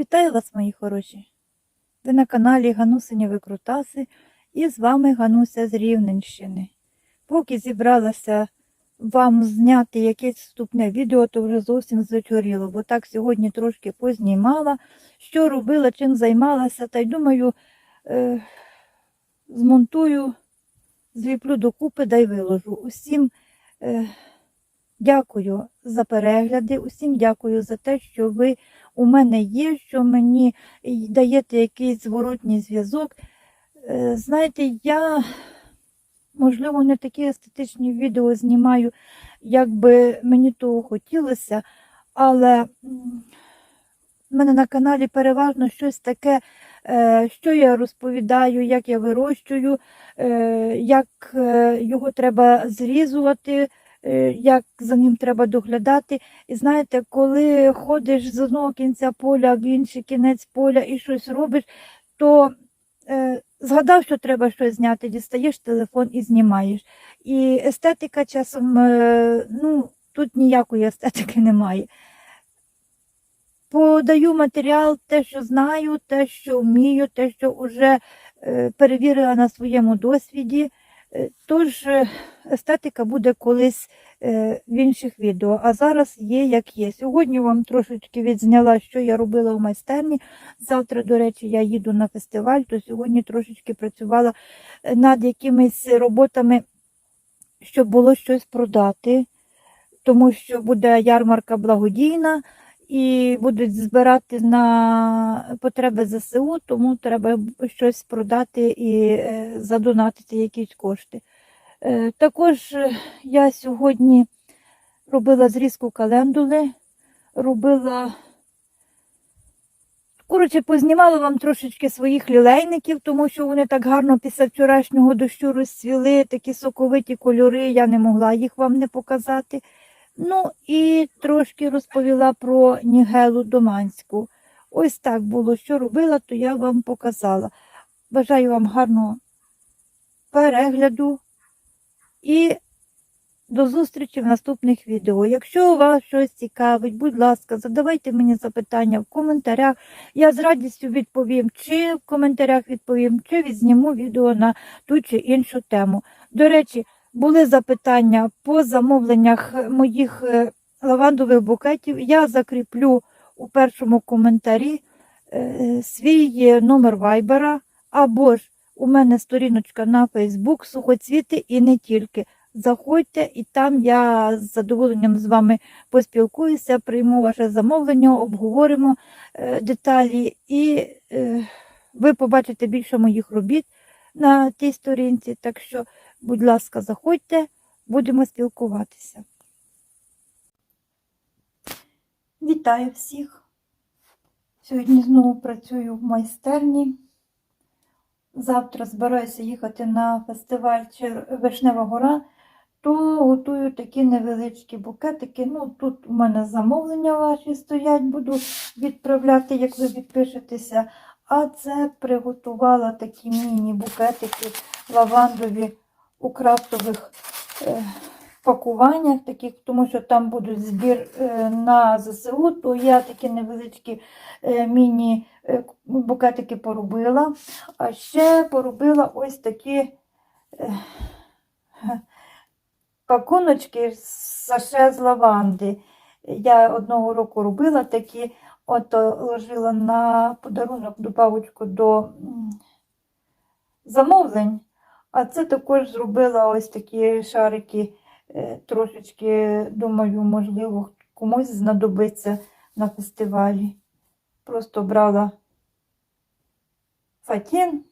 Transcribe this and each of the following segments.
Вітаю вас, мої хороші! Ви на каналі Ганусині Викрутаси і з вами Гануся з Рівненщини. Поки зібралася вам зняти якесь вступне відео, то вже зовсім зачоріло, бо так сьогодні трошки познімала, що робила, чим займалася, та й думаю, е, змонтую, зліплю докупи да й виложу. Усім е, дякую за перегляди, усім дякую за те, що ви у мене є, що мені даєте якийсь зворотній зв'язок. Е, Знаєте, я, можливо, не такі естетичні відео знімаю, як би мені того хотілося, але в мене на каналі переважно щось таке, е, що я розповідаю, як я вирощую, е, як його треба зрізувати, як за ним треба доглядати. І знаєте, коли ходиш з одного кінця поля в інший кінець поля і щось робиш, то е, згадав, що треба щось зняти, дістаєш телефон і знімаєш. І естетика часом, е, ну, тут ніякої естетики немає. Подаю матеріал, те, що знаю, те, що вмію, те, що вже е, перевірила на своєму досвіді. Е, Тож е, естетика буде колись е, в інших відео, а зараз є як є. Сьогодні вам трошечки відзняла, що я робила в майстерні. Завтра, до речі, я їду на фестиваль, то сьогодні трошечки працювала над якимись роботами, щоб було щось продати, тому що буде ярмарка благодійна. І будуть збирати на потреби ЗСУ, тому треба щось продати і е, задонатити якісь кошти. Е, Також е, я сьогодні робила зрізку календули, робила, коротше, познімала вам трошечки своїх лілейників, тому що вони так гарно після вчорашнього дощу розцвіли, такі соковиті кольори, я не могла їх вам не показати. Ну і трошки розповіла про Нігелу Доманську. Ось так було, що робила, то я вам показала. Бажаю вам гарного перегляду і до зустрічі в наступних відео. Якщо вас щось цікавить, будь ласка, задавайте мені запитання в коментарях. Я з радістю відповім, чи в коментарях відповім, чи відзніму відео на ту чи іншу тему. До речі, були запитання по замовленнях моїх е, лавандових букетів. Я закріплю у першому коментарі е, свій номер вайбера, або ж у мене сторіночка на Фейсбук, сухоцвіти і не тільки. Заходьте, і там я з задоволенням з вами поспілкуюся, прийму ваше замовлення, обговоримо е, деталі, і е, ви побачите більше моїх робіт на тій сторінці. Так що, будь ласка, заходьте, будемо спілкуватися. Вітаю всіх! Сьогодні знову працюю в майстерні. Завтра збираюся їхати на фестиваль Вишнева гора, то готую такі невеличкі букетики. Ну, тут у мене замовлення ваші стоять, буду відправляти, як ви відпишетеся. А це приготувала такі міні-букетики лавандові у крафтових е, пакуваннях, таких, тому що там будуть збір е, на ЗСУ, то я такі невеличкі е, міні е, букетики поробила. А ще поробила ось такі пакуночки саше з лаванди. Я одного року робила такі, от ложила на подарунок добавочку до замовлень. А це також зробила ось такі шарики, е, трошечки, думаю, можливо, комусь знадобиться на фестивалі. Просто брала фатін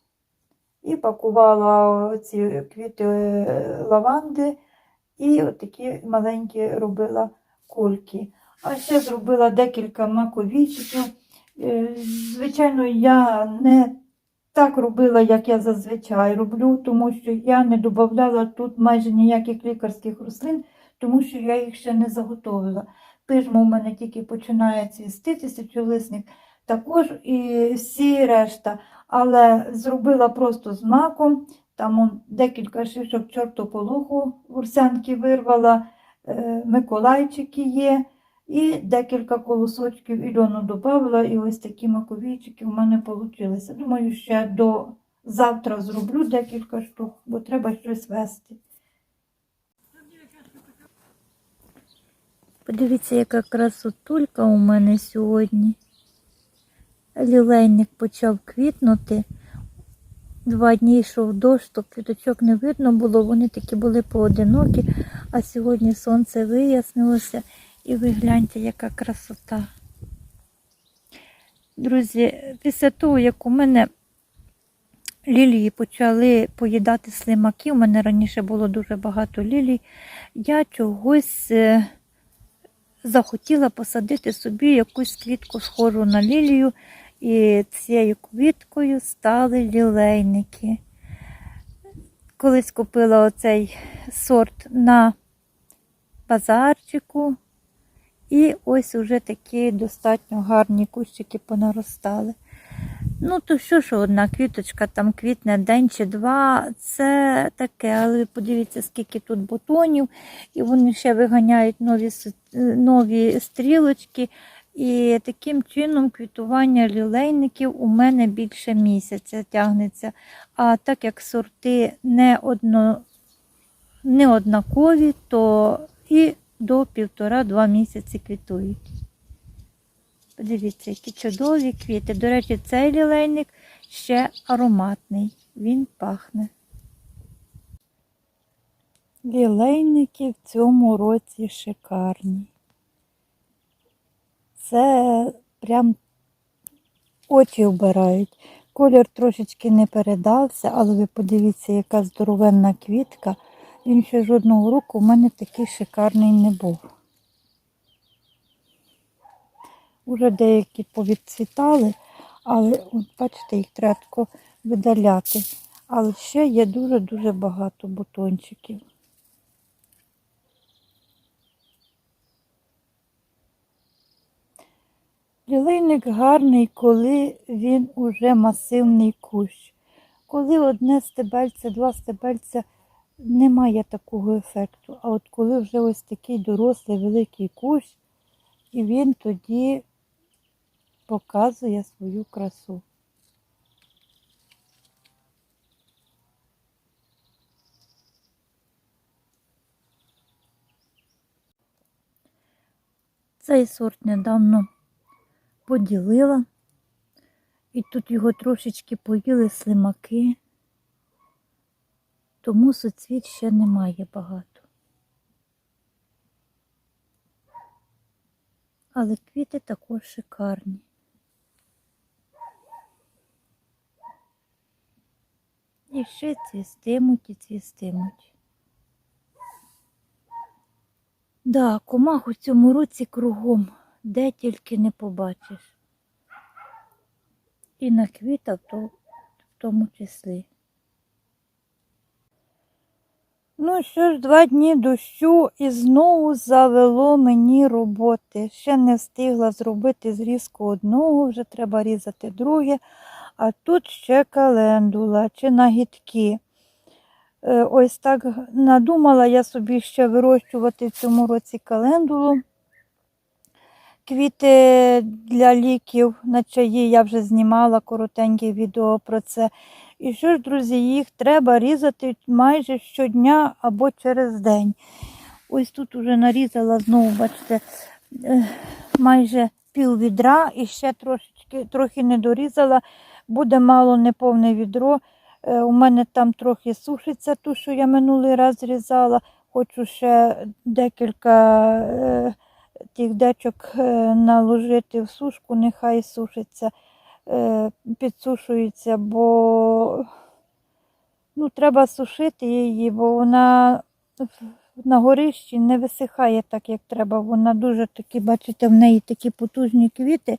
і пакувала ці квіти е, лаванди і такі маленькі робила кульки. А ще зробила декілька маковічків. Е, Звичайно, я не так робила, як я зазвичай роблю, тому що я не додавала тут майже ніяких лікарських рослин, тому що я їх ще не заготовила. Пижма у мене тільки починає цвісти, сечолисник також і всі решта. Але зробила просто з маком, там декілька шишок чортополоху урсянки вирвала, е, миколайчики є, І декілька колосочків Ільону додавала, і ось такі маковійчики в мене вийшли. Думаю, ще до завтра зроблю декілька штук, бо треба щось вести. Подивіться, яка красотулька у мене сьогодні. Лілейник почав квітнути. Два дні йшов дощ, то квіточок не видно було, вони такі були поодинокі, а сьогодні сонце вияснилося і ви гляньте, яка красота. Друзі, після того, як у мене лілії почали поїдати слимаки, у мене раніше було дуже багато лілій, я чогось е, захотіла посадити собі якусь квітку схожу на лілію. І цією квіткою стали лілейники. Колись купила оцей сорт на базарчику, і ось уже такі достатньо гарні кущики понаростали. Ну, то що ж одна квіточка там квітне день чи два, це таке, але подивіться, скільки тут бутонів, і вони ще виганяють нові, нові стрілочки. І таким чином квітування лілейників у мене більше місяця тягнеться. А так як сорти не, одно, не однакові, то і до півтора-два місяці квітують. Подивіться, які чудові квіти. До речі, цей лілейник ще ароматний, він пахне. Лілейники в цьому році шикарні. Це прям очі вбирають. Колір трошечки не передався, але ви подивіться, яка здоровенна квітка. Він ще жодного року у мене такий шикарний не був. Уже деякі повідцвітали, але от бачите, їх треба видаляти. Але ще є дуже-дуже багато бутончиків. Лілейник гарний, коли він уже масивний кущ. Коли одне стебельце, два стебельця, немає такого ефекту. А от коли вже ось такий дорослий великий кущ, і він тоді показує свою красу. Цей сорт недавно поділила. І тут його трошечки поїли слимаки, тому суцвіт ще немає багато. Але квіти також шикарні. І ще цвістимуть і цвістимуть. Да, комах у цьому році кругом, де тільки не побачиш. І на квіта в тому числі. Ну що ж, два дні дощу і знову завело мені роботи. Ще не встигла зробити зрізку одного, вже треба різати друге. А тут ще календула чи нагідки. Е, Ось так надумала я собі ще вирощувати в цьому році календулу. Квіти для ліків на чаї я вже знімала коротеньке відео про це. І що ж, друзі, їх треба різати майже щодня або через день. Ось тут уже нарізала знову, бачите, е, майже пів відра і ще трошечки, трохи не дорізала. Буде мало неповне відро. Е, У мене там трохи сушиться ту, що я минулий раз зрізала. Хочу ще декілька е, тих дечок наложити в сушку, нехай сушиться, підсушується, бо ну, треба сушити її, бо вона на горищі не висихає так, як треба. Вона дуже такі, бачите, в неї такі потужні квіти,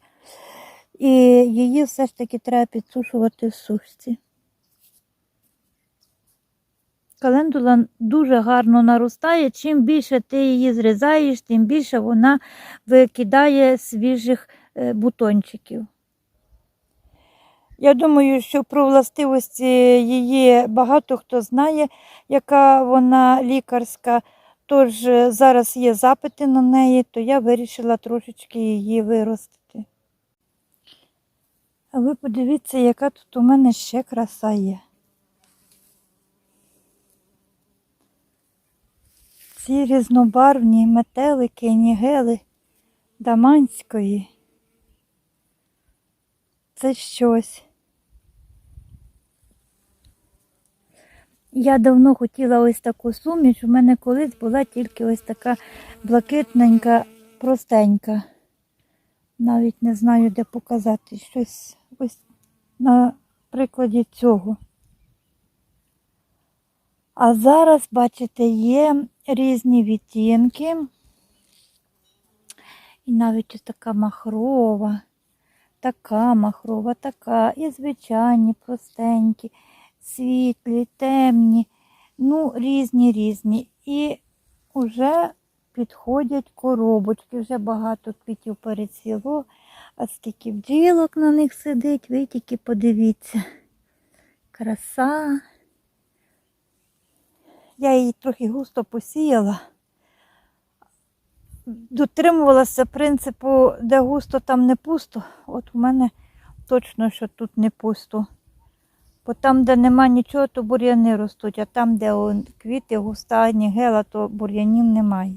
і її все ж таки треба підсушувати в сушці. Календула дуже гарно наростає. Чим більше ти її зрізаєш, тим більше вона викидає свіжих е, бутончиків. Я думаю, що про властивості її багато хто знає, яка вона лікарська. Тож е, зараз є запити на неї, то я вирішила трошечки її виростити. А ви подивіться, яка тут у мене ще краса є. Ці різнобарвні метелики, нігели даманської. Це щось. Я давно хотіла ось таку суміш. У мене колись була тільки ось така блакитненька, простенька. Навіть не знаю, де показати щось ось на прикладі цього. А зараз, бачите, є різні відтінки. І навіть ось така махрова, така махрова, така, і звичайні, простенькі, світлі, темні, ну, різні різні. І вже підходять коробочки, вже багато квітів перецвіло, а скільки бджілок на них сидить, ви тільки подивіться. Краса. Я її трохи густо посіяла. Дотримувалася принципу, де густо, там не пусто. От у мене точно, що тут не пусто. Бо там, де нема нічого, то бур'яни ростуть, а там, де квіти, густа, нігела, то бур'янів немає.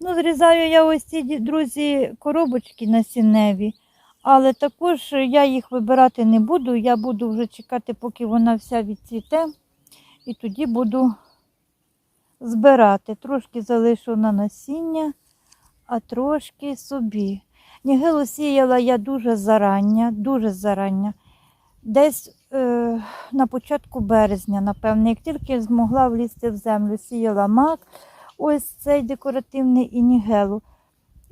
Ну, зрізаю я ось ці, друзі, коробочки насінневі, але також я їх вибирати не буду. Я буду вже чекати, поки вона вся відцвіте, і тоді буду збирати. Трошки залишу на насіння, а трошки собі. Нігилу сіяла я дуже зарання, дуже зарання. Десь на початку березня, напевне, як тільки змогла влізти в землю, сіяла мак, ось цей декоративний і нігелу.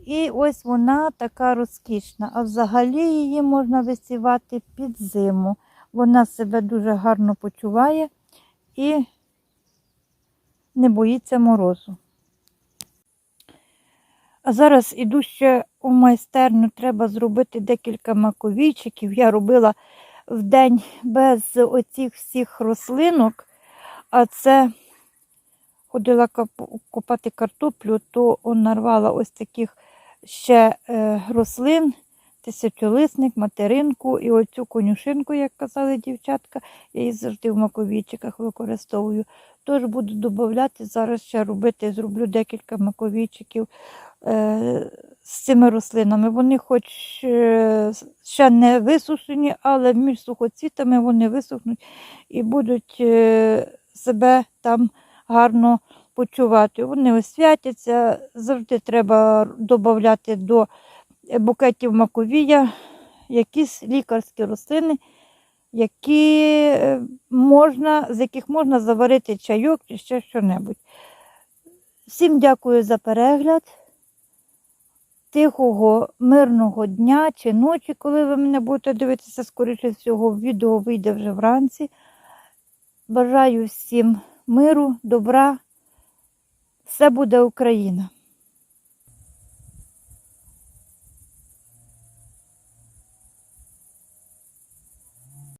І ось вона така розкішна. А взагалі її можна висівати під зиму. Вона себе дуже гарно почуває і не боїться морозу. А зараз іду ще у майстерню, треба зробити декілька маковійчиків. Я робила в день без оцих всіх рослинок, а це ходила копати картоплю, то нарвала ось таких ще е, рослин, тисячолисник, материнку і оцю конюшинку, як казали дівчатка, я її завжди в маковійчиках використовую. Тож буду додати, зараз ще робити, зроблю декілька маковійчиків е, з цими рослинами. Вони хоч е, ще не висушені, але між сухоцвітами вони висохнуть і будуть е, себе там гарно почувати. Вони освятяться, завжди треба додати до букетів маковія якісь лікарські рослини, які е, можна, з яких можна заварити чайок чи ще що-небудь. Всім дякую за перегляд. Тихого, мирного дня чи ночі, коли ви мене будете дивитися, скоріше всього, відео вийде вже вранці. Бажаю всім миру, добра. Все буде Україна!